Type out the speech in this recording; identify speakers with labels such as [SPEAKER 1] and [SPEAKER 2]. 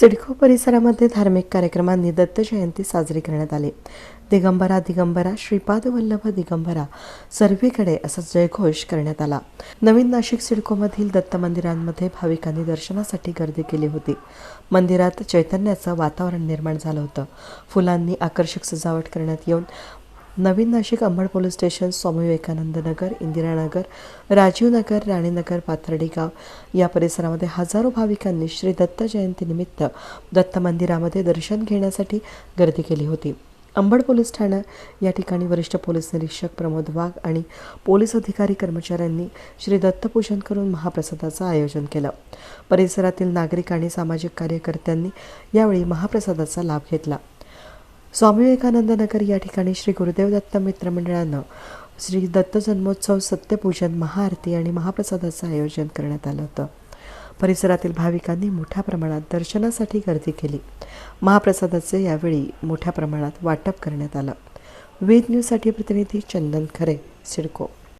[SPEAKER 1] सिडको परिसरामध्ये धार्मिक कार्यक्रमांनी दत्त जयंती साजरी करण्यात आली. दिगंबरा दिगंबरा श्रीपाद वल्लभ दिगंबरा सर्वीकडे असा जयघोष करण्यात आला. नवीन नाशिक सिडकोमधील दत्त मंदिरांमध्ये भाविकांनी दर्शनासाठी गर्दी केली होती. मंदिरात चैतन्याचं वातावरण निर्माण झालं होतं. फुलांनी आकर्षक सजावट करण्यात येऊन नवीन नाशिक अंबड पोलीस स्टेशन स्वामी विवेकानंद नगर इंदिरानगर राजीव नगर राणीनगर पाथर्डी गाव. या परिसरामध्ये हजारो भाविकांनी श्री दत्त जयंतीनिमित्त दत्त मंदिरामध्ये दर्शन घेण्यासाठी गर्दी केली होती. अंबड पोलीस ठाणं या ठिकाणी वरिष्ठ पोलीस निरीक्षक प्रमोद वाघ आणि पोलीस अधिकारी कर्मचाऱ्यांनी श्री दत्तपूजन करून महाप्रसादाचं आयोजन केलं. परिसरातील नागरिक आणि सामाजिक कार्यकर्त्यांनी यावेळी महाप्रसादाचा लाभ घेतला. स्वामी विवेकानंद नगर या ठिकाणी श्री गुरुदेव दत्त मित्र मंडळानं श्री दत्त जन्मोत्सव सत्यपूजन महाआरती आणि महाप्रसादाचं आयोजन करण्यात आलं होतं. परिसरातील भाविकांनी मोठ्या प्रमाणात दर्शनासाठी गर्दी केली. महाप्रसादाचे यावेळी मोठ्या प्रमाणात वाटप करण्यात आलं. वेद न्यूजसाठी प्रतिनिधी चंदन खरे सिडको.